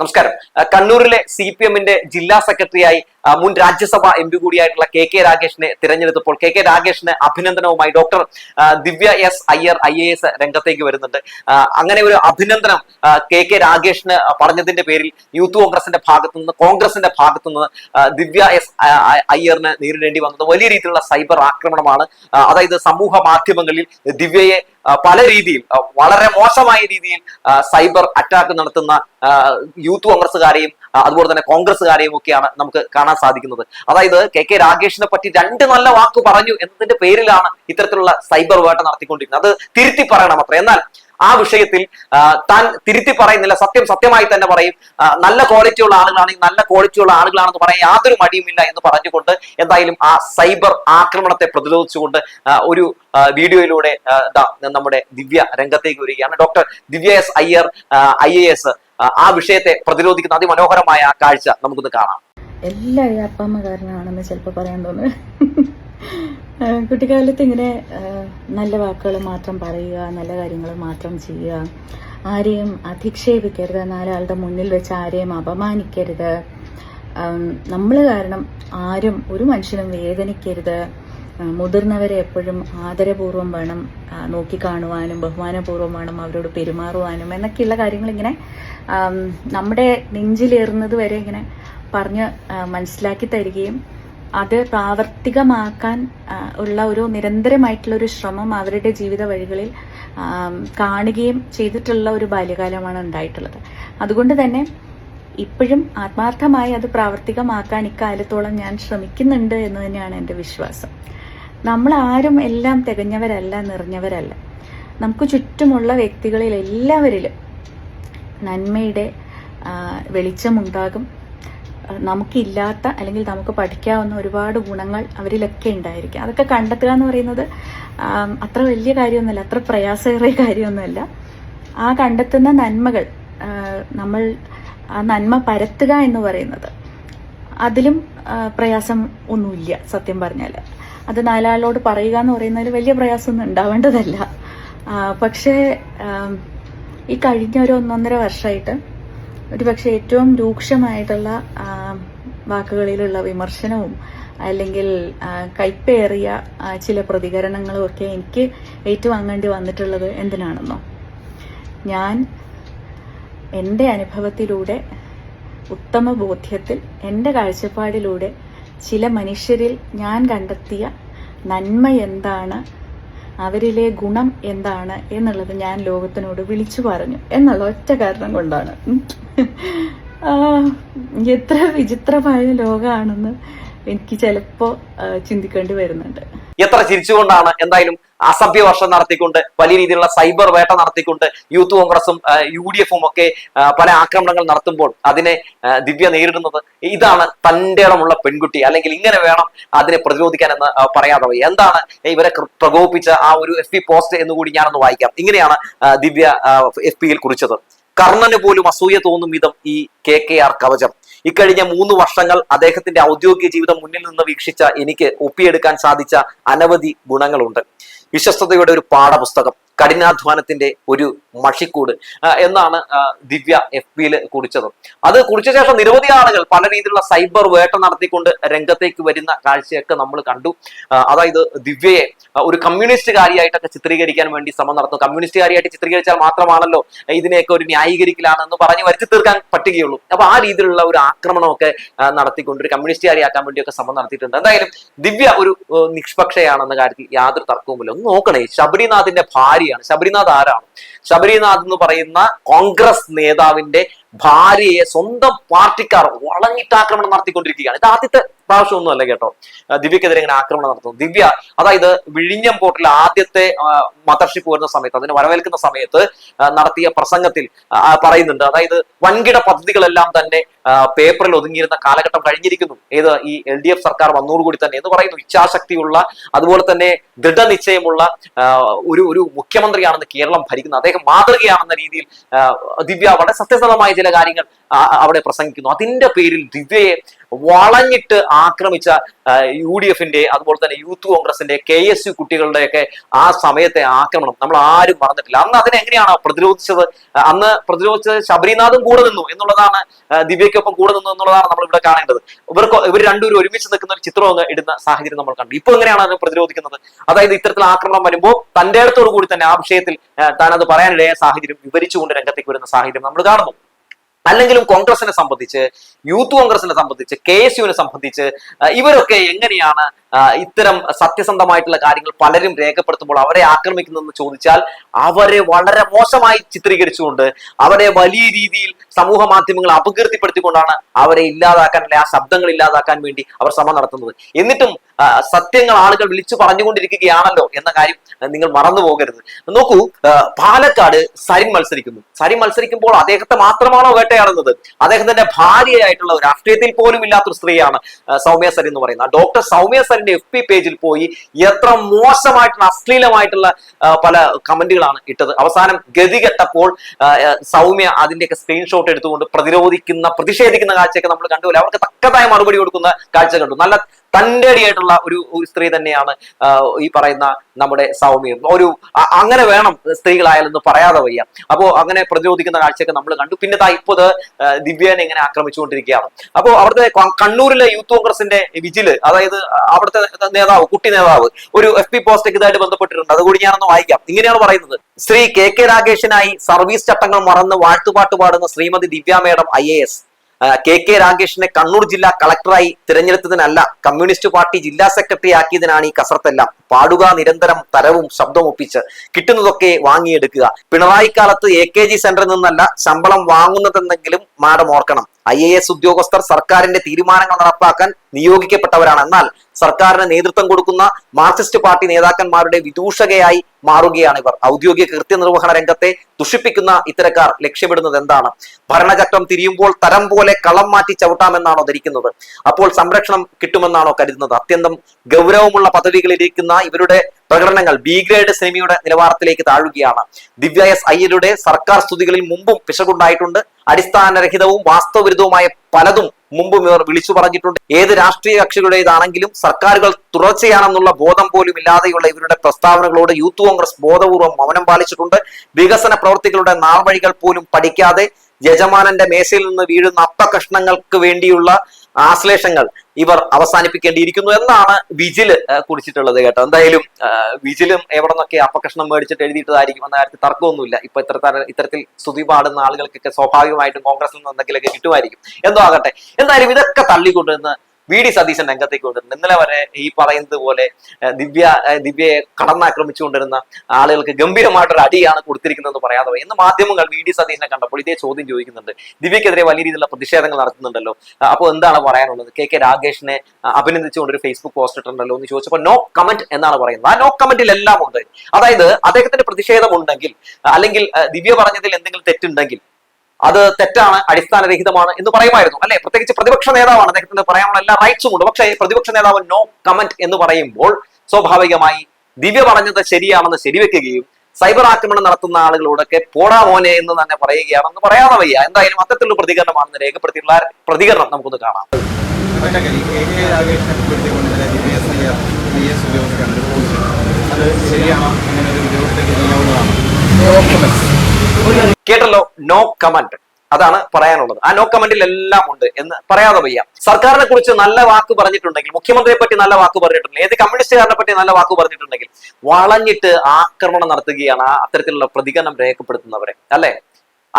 നമസ്കാരം. കണ്ണൂരിലെ C P എമ്മിന്റെ ജില്ലാ സെക്രട്ടറിയായി മുൻ രാജ്യസഭ എം പി കൂടിയായിട്ടുള്ള കെ കെ രാഗേഷിനെ തിരഞ്ഞെടുത്തപ്പോൾ കെ കെ രാഗേഷിന് അഭിനന്ദനവുമായി doctor Divya S Iyer I A S രംഗത്തേക്ക് വരുന്നുണ്ട്. അങ്ങനെ ഒരു അഭിനന്ദനം കെ കെ രാഗേഷിന് പറഞ്ഞതിന്റെ പേരിൽ യൂത്ത് കോൺഗ്രസിന്റെ ഭാഗത്തു നിന്ന് കോൺഗ്രസിന്റെ ഭാഗത്തു നിന്ന് ദിവ്യ എസ് അയ്യറിന് നേരിടേണ്ടി വന്നത് വലിയ രീതിയിലുള്ള സൈബർ ആക്രമണമാണ്. അതായത് സമൂഹ മാധ്യമങ്ങളിൽ ദിവ്യയെ പല രീതിയിൽ വളരെ മോശമായ രീതിയിൽ സൈബർ അറ്റാക്ക് നടത്തുന്ന യൂത്ത് കോൺഗ്രസ്സുകാരെയും അതുപോലെ തന്നെ കോൺഗ്രസ്സുകാരെയും ഒക്കെയാണ് നമുക്ക് കാണാൻ സാധിക്കുന്നത്. അതായത് കെ കെ രാഗേഷിനെ പറ്റി രണ്ട് നല്ല വാക്ക് പറഞ്ഞു എന്നതിന്റെ പേരിലാണ് ഇത്തരത്തിലുള്ള സൈബർ വേട്ട നടത്തിക്കൊണ്ടിരിക്കുന്നത് അത് തിരുത്തി പറയണം അത്ര. എന്നാൽ ആ വിഷയത്തിൽ താൻ തിരുത്തി പറയുന്നില്ല. സത്യം സത്യമായി തന്നെ പറയും. നല്ല ക്വാളിറ്റിയുള്ള ആളുകളാണെങ്കിൽ നല്ല ക്വാളിറ്റിയുള്ള ആളുകളാണെന്ന് പറയാൻ യാതൊരു മടിയുമില്ല എന്ന് പറഞ്ഞുകൊണ്ട് എന്തായാലും ആ സൈബർ ആക്രമണത്തെ പ്രതിരോധിച്ചുകൊണ്ട് ഒരു വീഡിയോയിലൂടെ നമ്മുടെ ദിവ്യ രംഗത്തേക്ക് വരികയാണ്. Doctor Divya S Iyer I A S ആ വിഷയത്തെ പ്രതിരോധിക്കുന്ന അതിമനോഹരമായ കാഴ്ച നമുക്കൊന്ന് കാണാം. എല്ലാവരും അപ്പമ്മ കാരണമാണെന്ന് ചിലപ്പോൾ പറയാൻ തോന്നുന്നു. കുട്ടിക്കാലത്ത് ഇങ്ങനെ നല്ല വാക്കുകൾ മാത്രം പറയുക നല്ല കാര്യങ്ങൾ മാത്രം ചെയ്യുക ആരെയും അധിക്ഷേപിക്കരുത് നാലാളുടെ മുന്നിൽ വെച്ച് ആരെയും അപമാനിക്കരുത്. നമ്മൾ കാരണം ആരും ഒരു മനുഷ്യനും വേദനിക്കരുത്. മുതിർന്നവരെ എപ്പോഴും ആദരപൂർവം വേണം നോക്കിക്കാണുവാനും ബഹുമാനപൂർവം വേണം അവരോട് പെരുമാറുവാനും എന്നൊക്കെയുള്ള കാര്യങ്ങൾ ഇങ്ങനെ നമ്മുടെ നെഞ്ചിലേറുന്നത് വരെ ഇങ്ങനെ പറഞ്ഞ് മനസ്സിലാക്കി തരികയും അത് പ്രാവർത്തികമാക്കാൻ ഉള്ള ഒരു നിരന്തരമായിട്ടുള്ള ഒരു ശ്രമം അവരുടെ ജീവിത വഴികളിൽ കാണുകയും ചെയ്തിട്ടുള്ള ഒരു ബാല്യകാലമാണ് ഉണ്ടായിട്ടുള്ളത്. അതുകൊണ്ട് തന്നെ ഇപ്പോഴും ആത്മാർത്ഥമായി അത് പ്രാവർത്തികമാക്കാൻ ഇക്കാലത്തോളം ഞാൻ ശ്രമിക്കുന്നുണ്ട് എന്ന് തന്നെയാണ് എന്റെ വിശ്വാസം. നമ്മൾ ആരും എല്ലാം തികഞ്ഞവരല്ല നിറഞ്ഞവരല്ല. നമുക്ക് ചുറ്റുമുള്ള വ്യക്തികളിൽ എല്ലാവരിലും നന്മയുടെ വെളിച്ചമുണ്ടാകും. നമുക്കില്ലാത്ത അല്ലെങ്കിൽ നമുക്ക് പഠിക്കാവുന്ന ഒരുപാട് ഗുണങ്ങൾ അവരിലൊക്കെ ഉണ്ടായിരിക്കും. അതൊക്കെ കണ്ടെത്തുക എന്ന് പറയുന്നത് അത്ര വലിയ കാര്യമൊന്നുമല്ല അത്ര പ്രയാസകരമായ കാര്യമൊന്നുമല്ല. ആ കണ്ടെത്തുന്ന നന്മകൾ നമ്മൾ ആ നന്മ പരത്തുക എന്ന് പറയുന്നത് അതിലും പ്രയാസം ഒന്നുമില്ല സത്യം പറഞ്ഞാൽ. അത് നാലാളോട് പറയുക എന്ന് പറയുന്നതിൽ വലിയ പ്രയാസമൊന്നും ഉണ്ടാവേണ്ടതല്ല. പക്ഷേ ഈ കഴിഞ്ഞ ഒരു ഒന്നൊന്നര വർഷമായിട്ട് ഒരു പക്ഷേ ഏറ്റവും രൂക്ഷമായിട്ടുള്ള വാക്കുകളിലുള്ള വിമർശനവും അല്ലെങ്കിൽ കൈപ്പേറിയ ചില പ്രതികരണങ്ങളും ഒക്കെ എനിക്ക് ഏറ്റുവാങ്ങേണ്ടി വന്നിട്ടുള്ളത് എന്തിനാണെന്നോ? ഞാൻ എന്റെ അനുഭവത്തിലൂടെ ഉത്തമ ബോധ്യത്തിൽ എന്റെ കാഴ്ചപ്പാടിലൂടെ ചില മനുഷ്യരിൽ ഞാൻ കണ്ടെത്തിയ നന്മ എന്താണ് അവരിലെ ഗുണം എന്താണ് എന്നുള്ളത് ഞാൻ ലോകത്തിനോട് വിളിച്ചു പറഞ്ഞു എന്നുള്ള ഒറ്റ കാരണം കൊണ്ടാണ്. എത്ര വിചിത്രമായ ലോകമാണെന്ന് എനിക്ക് ചിലപ്പോൾ ചിന്തിക്കേണ്ടി വരുന്നുണ്ട്. എത്ര ചിരിച്ചുകൊണ്ടാണ് എന്തായാലും അസഭ്യ വർഷം നടത്തിക്കൊണ്ട് വലിയ രീതിയിലുള്ള സൈബർ വേട്ട നടത്തിക്കൊണ്ട് യൂത്ത് കോൺഗ്രസും യു ഡി എഫും ഒക്കെ പല ആക്രമണങ്ങൾ നടത്തുമ്പോൾ അതിനെ ദിവ്യ നേരിടുന്നത് ഇതാണ് തന്റെ ഇടമുള്ള പെൺകുട്ടി. അല്ലെങ്കിൽ ഇങ്ങനെ വേണം അതിനെ പ്രതിരോധിക്കാൻ എന്ന് പറയാതെ വയ്യ. എന്താണ് ഇവരെ പ്രകോപിപ്പിച്ച ആ ഒരു എഫ് പി പോസ്റ്റ് എന്ന് കൂടി ഞാനൊന്ന് വായിക്കാം. ഇങ്ങനെയാണ് ദിവ്യ എഫ് പിയിൽ കുറിച്ചത്. കർണന് പോലും അസൂയ തോന്നും വിധം ഈ കെ കെ ആർ കവചം. ഇക്കഴിഞ്ഞ മൂന്ന് വർഷങ്ങൾ അദ്ദേഹത്തിന്റെ ഔദ്യോഗിക ജീവിതം മുന്നിൽ നിന്ന് വീക്ഷിച്ച എനിക്ക് ഒപ്പിയെടുക്കാൻ സാധിച്ച അനവധി ഗുണങ്ങളുണ്ട്. വിശ്വസ്തയുടെ ഒരു പാഠപുസ്തകം. കഠിനാധ്വാനത്തിന്റെ ഒരു മഷിക്കൂട് എന്നാണ് ദിവ്യ എഫ് ബിയിൽ കുറിച്ചത്. അത് കുറിച്ച ശേഷം നിരവധി ആളുകൾ പല രീതിയിലുള്ള സൈബർ വേട്ട നടത്തിക്കൊണ്ട് രംഗത്തേക്ക് വരുന്ന കാഴ്ചയൊക്കെ നമ്മൾ കണ്ടു. അതായത് ദിവ്യയെ ഒരു കമ്മ്യൂണിസ്റ്റുകാരിയായിട്ടൊക്കെ ചിത്രീകരിക്കാൻ വേണ്ടി ശ്രമം നടത്തും കമ്മ്യൂണിസ്റ്റുകാരിയായിട്ട് ചിത്രീകരിച്ചാൽ മാത്രമാണല്ലോ ഇതിനെയൊക്കെ ഒരു ന്യായീകരിക്കലാണെന്ന് പറഞ്ഞ് വരുത്തി തീർക്കാൻ പറ്റുകയുള്ളൂ. അപ്പൊ ആ രീതിയിലുള്ള ഒരു ആക്രമണമൊക്കെ നടത്തിക്കൊണ്ട് ഒരു കമ്മ്യൂണിസ്റ്റുകാരിയാക്കാൻ വേണ്ടിയൊക്കെ ശ്രമം നടത്തിയിട്ടുണ്ട്. എന്തായാലും ദിവ്യ ഒരു നിഷ്പക്ഷയാണെന്ന കാര്യത്തിൽ യാതൊരു തർക്കവുമില്ല. ഒന്ന് നോക്കണേ ശബരിനാഥിന്റെ ഭാര്യയാണ് ശബരിനാഥ് ആരാണ്? ശബരിനാഥ് എന്ന് പറയുന്ന കോൺഗ്രസ് നേതാവിന്റെ ഭാര്യയെ സ്വന്തം പാർട്ടിക്കാർ വളഞ്ഞിട്ട് ആക്രമണം നടത്തിക്കൊണ്ടിരിക്കുകയാണ്. ഇത് ആദ്യത്തെ പ്രാവശ്യം അല്ല കേട്ടോ ദിവ്യക്കെതിരെ ഇങ്ങനെ ആക്രമണം നടത്തുന്നു ദിവ്യ അതായത് വിഴിഞ്ഞം പോർട്ടിൽ ആദ്യത്തെ മദർഷിപ്പ് വരുന്ന സമയത്ത് അതിനെ വരവേൽക്കുന്ന സമയത്ത് നടത്തിയ പ്രസംഗത്തിൽ പറയുന്നുണ്ട്. അതായത് വൻകിട പദ്ധതികളെല്ലാം തന്നെ പേപ്പറിൽ ഒതുങ്ങിയിരുന്ന കാലഘട്ടം കഴിഞ്ഞിരിക്കുന്നു. ഏത് ഈ എൽ ഡി എഫ് സർക്കാർ വന്നോടുകൂടി തന്നെ എന്ന് പറയുന്നു. ഇച്ഛാശക്തിയുള്ള അതുപോലെ തന്നെ ദൃഢനിശ്ചയമുള്ള ഒരു ഒരു മുഖ്യമന്ത്രിയാണെന്ന് കേരളം ഭരിക്കുന്നത് അദ്ദേഹം മാതൃകയാണെന്ന രീതിയിൽ ദിവ്യ വളരെ സത്യസന്ധമായ ചില കാര്യങ്ങൾ അവിടെ പ്രസംഗിക്കുന്നു. അതിന്റെ പേരിൽ ദിവ്യയെ വളഞ്ഞിട്ട് ആക്രമിച്ച യു ഡി എഫിന്റെ അതുപോലെ തന്നെ യൂത്ത് കോൺഗ്രസിന്റെ കെ എസ് യു കുട്ടികളുടെയൊക്കെ ആ സമയത്തെ ആക്രമണം നമ്മൾ ആരും മറന്നിട്ടില്ല. അന്ന് അതിനെങ്ങനെയാണ് പ്രതിരോധിച്ചത്? അന്ന് പ്രതിരോധിച്ചത് ശബരിനാഥും കൂടെ നിന്നു എന്നുള്ളതാണ് ആ, ദിവ്യയ്ക്കൊപ്പം കൂടെ നിന്നു എന്നുള്ളതാണ് നമ്മൾ ഇവിടെ കാണേണ്ടത്. ഇവർക്ക് ഇവർ രണ്ടുപേരും ഒരുമിച്ച് നിൽക്കുന്ന ഒരു ചിത്രം അങ്ങ് ഇടുന്ന സാഹചര്യം നമ്മൾ കണ്ടു. ഇപ്പൊ എങ്ങനെയാണ് അത് പ്രതിരോധിക്കുന്നത്? അതായത് ഇത്തരത്തിൽ ആക്രമണം വരുമ്പോൾ തന്റെ അടുത്തോടു കൂടി തന്നെ ആ വിഷയത്തിൽ താൻ അത് പറയാനിടയ സാഹചര്യം വിവരിച്ചുകൊണ്ട് രംഗത്തേക്ക് വരുന്ന സാഹചര്യം നമ്മൾ കാണുന്നു. അല്ലെങ്കിലും കോൺഗ്രസിനെ സംബന്ധിച്ച് യൂത്ത് കോൺഗ്രസിനെ സംബന്ധിച്ച് കെ എസ് യുവിനെ സംബന്ധിച്ച് ഇവരൊക്കെ എങ്ങനെയാണ് ഇത്തരം സത്യസന്ധമായിട്ടുള്ള കാര്യങ്ങൾ പലരും രേഖപ്പെടുത്തുമ്പോൾ അവരെ ആക്രമിക്കുന്നതെന്ന് ചോദിച്ചാൽ അവരെ വളരെ മോശമായി ചിത്രീകരിച്ചുകൊണ്ട് അവരെ വലിയ രീതിയിൽ സമൂഹ മാധ്യമങ്ങൾ അപകീർത്തിപ്പെടുത്തിക്കൊണ്ടാണ് അവരെ ഇല്ലാതാക്കാൻ അല്ലെ ആ ശബ്ദങ്ങൾ ഇല്ലാതാക്കാൻ വേണ്ടി അവർ ശ്രമം നടത്തുന്നത്. എന്നിട്ടും സത്യങ്ങൾ ആളുകൾ വിളിച്ചു പറഞ്ഞുകൊണ്ടിരിക്കുകയാണല്ലോ എന്ന കാര്യം നിങ്ങൾ മറന്നു പോകരുത്. നോക്കൂ പാലക്കാട് സരിൻ മത്സരിക്കുന്നു. സരിൻ മത്സരിക്കുമ്പോൾ അദ്ദേഹത്തെ മാത്രമാണോ വേട്ടയാടുന്നത്? അദ്ദേഹത്തിന്റെ ഭാര്യയായിട്ടുള്ള രാഷ്ട്രീയത്തിൽ പോലും ഇല്ലാത്തൊരു സ്ത്രീയാണ് സൗമ്യ സരി എന്ന് പറയുന്നത്. ഡോക്ടർ സൗമ്യ സരിന്റെ എഫ് പി പേജിൽ പോയി എത്ര മോശമായിട്ടുള്ള അശ്ലീലമായിട്ടുള്ള പല കമന്റുകളാണ് ഇട്ടത്. അവസാനം ഗതി കെട്ടപ്പോൾ സൗമ്യ അതിന്റെയൊക്കെ സ്ക്രീൻഷോട്ട് എടുത്തുകൊണ്ട് പ്രതിരോധിക്കുന്ന പ്രതിഷേധിക്കുന്ന കാഴ്ചയൊക്കെ നമ്മൾ കണ്ടുപോലെ അവർക്ക് തക്കതായ മറുപടി കൊടുക്കുന്ന കാഴ്ച കണ്ടു. നല്ല തന്റെ അടിയായിട്ടുള്ള ഒരു ഒരു സ്ത്രീ തന്നെയാണ് ഈ പറയുന്ന നമ്മുടെ സൗമ്യ. ഒരു അങ്ങനെ വേണം സ്ത്രീകളായാലെന്ന് പറയാതെ വയ്യ. അപ്പോൾ അങ്ങനെ പ്രതിരോധിക്കുന്ന കാഴ്ചയൊക്കെ നമ്മൾ കണ്ടു. പിന്നെ താ ഇപ്പോ ദിവ്യനെ ഇങ്ങനെ ആക്രമിച്ചുകൊണ്ടിരിക്കുകയാണ്. അപ്പോൾ അവിടുത്തെ കണ്ണൂരിലെ യൂത്ത് കോൺഗ്രസിന്റെ വിജിൽ അതായത് അവിടുത്തെ നേതാവ് കുട്ടി നേതാവ് ഒരു എഫ് പി പോസ്റ്റ് ഇതായിട്ട് ബന്ധപ്പെട്ടിട്ടുണ്ട്. അതുകൂടി ഞാനൊന്ന് വായിക്കാം. ഇങ്ങനെയാണ് പറയുന്നത്. ശ്രീ കെ കെ രാഗേഷിനായി സർവീസ് ചട്ടങ്ങൾ മറന്ന് വാഴ്ത്തുപാട്ട് പാടുന്ന Shrimati Divya madam I A S. K K രാഗേഷിനെ Kannur ജില്ലാ കളക്ടറായി തിരഞ്ഞെടുത്തതിനല്ല കമ്മ്യൂണിസ്റ്റ് പാർട്ടി ജില്ലാ സെക്രട്ടറി ആക്കിയതിനാണ് ഈ കസർത്തെല്ലാം. പാടുക നിരന്തരം തരവും ശബ്ദവും ഒപ്പിച്ച് കിട്ടുന്നതൊക്കെ വാങ്ങിയെടുക്കുക. പിണറായി കാലത്ത് എ കെ ജി സെന്ററിൽ നിന്നല്ല ശമ്പളം വാങ്ങുന്നതെന്നെങ്കിലും മാഡം ഓർക്കണം. ഐ എ എസ് ഉദ്യോഗസ്ഥർ സർക്കാരിന്റെ തീരുമാനങ്ങൾ നടപ്പാക്കാൻ നിയോഗിക്കപ്പെട്ടവരാണ്. എന്നാൽ സർക്കാരിന് നേതൃത്വം കൊടുക്കുന്ന മാർക്സിസ്റ്റ് പാർട്ടി നേതാക്കന്മാരുടെ വിദൂഷകയായി മാറുകയാണ് ഇവർ. ഔദ്യോഗിക കൃത്യനിർവഹണ രംഗത്തെ ദുഷിപ്പിക്കുന്ന ഇത്തരക്കാർ ലക്ഷ്യമിടുന്നത് എന്താണ്? ഭരണചക്രം തിരിയുമ്പോൾ തരം പോലെ കളം മാറ്റി ചവിട്ടാമെന്നാണോ ധരിക്കുന്നത്? അപ്പോൾ സംരക്ഷണം കിട്ടുമെന്നാണോ കരുതുന്നത്? അത്യന്തം ഗൗരവമുള്ള പദവികളിലിരിക്കുന്ന ഇവരുടെ പ്രകടനങ്ങൾ ബി ഗ്രേഡ് സിനിമയുടെ നിലവാരത്തിലേക്ക് താഴുകയാണ്. ദിവ്യ എസ് അയ്യരുടെ സർക്കാർ സ്തുതികളിൽ മുമ്പും പിശകുണ്ടായിട്ടുണ്ട്. അടിസ്ഥാനരഹിതവും വാസ്തവവിരുദ്ധവുമായ പലതും മുമ്പും ഇവർ വിളിച്ചു പറഞ്ഞിട്ടുണ്ട്. ഏത് രാഷ്ട്രീയ കക്ഷികളുടേതാണെങ്കിലും സർക്കാരുകൾ തുടർച്ചയാണെന്നുള്ള ബോധം പോലും ഇല്ലാതെയുള്ള ഇവരുടെ പ്രസ്താവനകളോട് യൂത്ത് കോൺഗ്രസ് ബോധപൂർവം മൗനം പാലിച്ചിട്ടുണ്ട്. വികസന പ്രവർത്തികളുടെ നാർവഴികൾ പോലും പഠിക്കാതെ യജമാനന്റെ മേശയിൽ നിന്ന് വീഴുന്ന അപ്പകഷ്ണങ്ങൾക്ക് വേണ്ടിയുള്ള ആശ്ലേഷങ്ങൾ ഇവർ അവസാനിപ്പിക്കേണ്ടിയിരിക്കുന്നു എന്നാണ് വിജിൽ കുറിച്ചിട്ടുള്ളത് കേട്ടോ. എന്തായാലും വിജിലും എവിടെ നിന്നൊക്കെ അപ്പകഷ്ണം മേടിച്ചിട്ട് എഴുതിയിട്ടതായിരിക്കും എന്ന കാര്യത്തിൽ തർക്കമൊന്നുമില്ല. ഇപ്പൊ ഇത്ര തര- ഇത്തരത്തിൽ സ്തുതി പാടുന്ന ആളുകൾക്കൊക്കെ സ്വാഭാവികമായിട്ടും കോൺഗ്രസിൽ നിന്ന് എന്തെങ്കിലുമൊക്കെ കിട്ടുമായിരിക്കും. എന്തോ ആകട്ടെ. എന്തായാലും ഇതൊക്കെ തള്ളിക്കൊണ്ടുവന്ന് വി ഡി സതീശൻ രംഗത്തേക്ക് കൊണ്ടുവരുന്നത്. ഇന്നലെ വരെ ഈ പറയുന്നത് പോലെ ദിവ്യ ദിവ്യയെ കടന്നാക്രമിച്ചുകൊണ്ടിരുന്ന ആളുകൾക്ക് ഗംഭീരമായിട്ടൊരു അടിയാണ് കൊടുത്തിരിക്കുന്നതെന്ന് പറയാതെ പോയി. എന്ന് മാധ്യമങ്ങൾ വി ഡി സതീശനെ കണ്ടപ്പോൾ ഇതേ ചോദ്യം ചോദിക്കുന്നുണ്ട്. ദിവ്യക്കെതിരെ വലിയ രീതിയിലുള്ള പ്രതിഷേധങ്ങൾ നടത്തുന്നുണ്ടല്ലോ. അപ്പോൾ എന്താണ് പറയാനുള്ളത്? കെ കെ രാഗേഷിനെ അഭിനന്ദിച്ചുകൊണ്ട് ഒരു ഫേസ്ബുക്ക് പോസ്റ്റ് ഇട്ടിട്ടുണ്ടല്ലോ എന്ന് ചോദിച്ചപ്പോൾ നോ കമന്റ് എന്നാണ് പറയുന്നത്. ആ നോ കമന്റിൽ എല്ലാം ഉണ്ട് അതായത് അദ്ദേഹത്തിന്റെ പ്രതിഷേധം ഉണ്ടെങ്കിൽ അല്ലെങ്കിൽ ദിവ്യ പറഞ്ഞതിൽ എന്തെങ്കിലും തെറ്റുണ്ടെങ്കിൽ അത് തെറ്റാണ് അടിസ്ഥാനരഹിതമാണ് എന്ന് പറയുമായിരുന്നു അല്ലെ? പ്രത്യേകിച്ച് പ്രതിപക്ഷ നേതാവാണ് അദ്ദേഹത്തിന് പറയാനുള്ള എല്ലാ റൈറ്റ്സും ഉണ്ട്. പക്ഷേ പ്രതിപക്ഷ നേതാവ് നോ കമന്റ് എന്ന് പറയുമ്പോൾ സ്വാഭാവികമായി ദിവ്യ പറഞ്ഞത് ശരിയാണെന്ന് ശരിവെക്കുകയും സൈബർ ആക്രമണം നടത്തുന്ന ആളുകളോടൊക്കെ പോടാ മോനെ എന്ന് തന്നെ പറയുകയാണെന്ന് പറയാതെ വയ്യ. എന്തായാലും അത്തരത്തിലുള്ള പ്രതികരണമാണെന്ന് രേഖപ്പെടുത്തിയിട്ടുള്ള പ്രതികരണം നമുക്കൊന്ന് കാണാം. ശരിയാണോ? അങ്ങനെ ഒരു ഉദ്യോഗസ്ഥർക്ക് ചെയ്യാവുന്നതാണ് കേട്ടല്ലോ നോ കമന്റ് അതാണ് പറയാനുള്ളത്. ആ നോ കമന്റിൽ എല്ലാം ഉണ്ട് എന്ന് പറയാതെ വയ്യ. സർക്കാരിനെ കുറിച്ച് നല്ല വാക്ക് പറഞ്ഞിട്ടുണ്ടെങ്കിൽ മുഖ്യമന്ത്രിയെ പറ്റി നല്ല വാക്ക് പറഞ്ഞിട്ടുണ്ടെങ്കിൽ ഏത് കമ്മ്യൂണിസ്റ്റുകാരനെ പറ്റി നല്ല വാക്ക് പറഞ്ഞിട്ടുണ്ടെങ്കിൽ വളഞ്ഞിട്ട് ആക്രമണം നടത്തുകയാണ് ആ അത്തരത്തിലുള്ള പ്രതികരണം രേഖപ്പെടുത്തുന്നവരെ. അല്ലെ?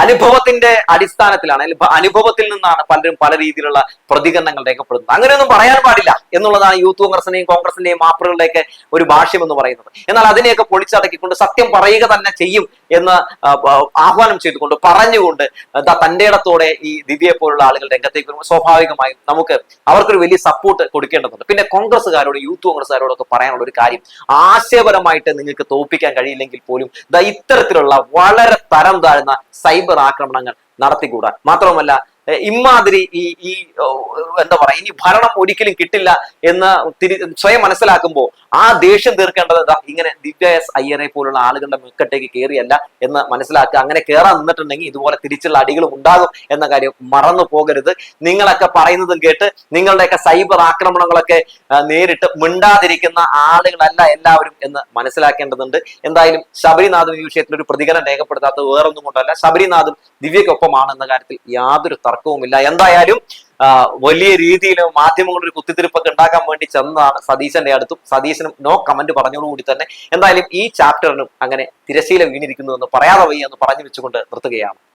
അനുഭവത്തിന്റെ അടിസ്ഥാനത്തിലാണ് അനുഭവത്തിൽ നിന്നാണ് പലരും പല രീതിയിലുള്ള പ്രതികരണങ്ങൾ രേഖപ്പെടുന്നത് അങ്ങനെയൊന്നും പറയാൻ പാടില്ല എന്നുള്ളതാണ് യൂത്ത് കോൺഗ്രസിന്റെയും കോൺഗ്രസിന്റെയും മാപ്പറുകളുടെയൊക്കെ ഒരു ഭാഷ്യം എന്ന് പറയുന്നത്. എന്നാൽ അതിനെയൊക്കെ പൊളിച്ചടക്കിക്കൊണ്ട് സത്യം പറയുക തന്നെ ചെയ്യും എന്ന് ആഹ്വാനം ചെയ്തുകൊണ്ട് പറഞ്ഞുകൊണ്ട് തന്റെ ഇടത്തോടെ ഈ ദിവ്യയെ പോലുള്ള ആളുകൾ രംഗത്തേക്ക് വരുമ്പോൾ സ്വാഭാവികമായും നമുക്ക് അവർക്കൊരു വലിയ സപ്പോർട്ട് കൊടുക്കേണ്ടതുണ്ട്. പിന്നെ കോൺഗ്രസ്സുകാരോട് യൂത്ത് കോൺഗ്രസ്സുകാരോടൊക്കെ പറയാനുള്ള ഒരു കാര്യം ആശയപരമായിട്ട് നിങ്ങൾക്ക് തോൽപ്പിക്കാൻ കഴിയില്ലെങ്കിൽ പോലും ഇത്തരത്തിലുള്ള വളരെ തരം താഴ്ന്ന സൈബർ ആക്രമണങ്ങൾ നടത്തിക്കൂടാ. മാത്രവുമല്ല ഇമാതിരി ഈ ഈ എന്താ പറയാ ഇനി ഭരണം ഒരിക്കലും കിട്ടില്ല എന്ന് തിരി സ്വയം മനസ്സിലാക്കുമ്പോൾ ആ ദേഷ്യം തീർക്കേണ്ടത് ഇങ്ങനെ ദിവ്യ എസ് അയ്യരെ പോലുള്ള ആളുകളുടെ മുക്കട്ടേക്ക് കയറിയല്ല എന്ന് മനസ്സിലാക്കുക. അങ്ങനെ കയറാൻ നിന്നിട്ടുണ്ടെങ്കിൽ ഇതുപോലെ തിരിച്ചുള്ള അടികളും ഉണ്ടാകും എന്ന കാര്യം മറന്നു പോകരുത്. നിങ്ങളൊക്കെ പറയുന്നതും കേട്ട് നിങ്ങളുടെയൊക്കെ സൈബർ ആക്രമണങ്ങളൊക്കെ നേരിട്ട് മിണ്ടാതിരിക്കുന്ന ആളുകളല്ല എല്ലാവരും എന്ന് മനസ്സിലാക്കേണ്ടതുണ്ട്. എന്തായാലും ശബരിനാഥും ഈ വിഷയത്തിൽ ഒരു പ്രതികരണം രേഖപ്പെടുത്താത്തത് വേറൊന്നും കൊണ്ടല്ല. ശബരിനാഥും ദിവ്യക്കൊപ്പമാണ് എന്ന കാര്യത്തിൽ യാതൊരു തർക്കവുമില്ല. എന്തായാലും വലിയ രീതിയിൽ മാധ്യമങ്ങളുടെ കുത്തിത്തിരിപ്പൊക്കെ ഉണ്ടാക്കാൻ വേണ്ടി ചെന്നതാണ് സതീശന്റെ അടുത്തും. സതീശനും നോ കമന്റ് പറഞ്ഞതോടുകൂടി തന്നെ എന്തായാലും ഈ ചാപ്റ്ററിനും അങ്ങനെ തിരശീല വീണിരിക്കുന്നു എന്ന് പറയാതെ വയ്യ എന്ന് പറഞ്ഞു വെച്ചുകൊണ്ട് നിർത്തുകയാണ്.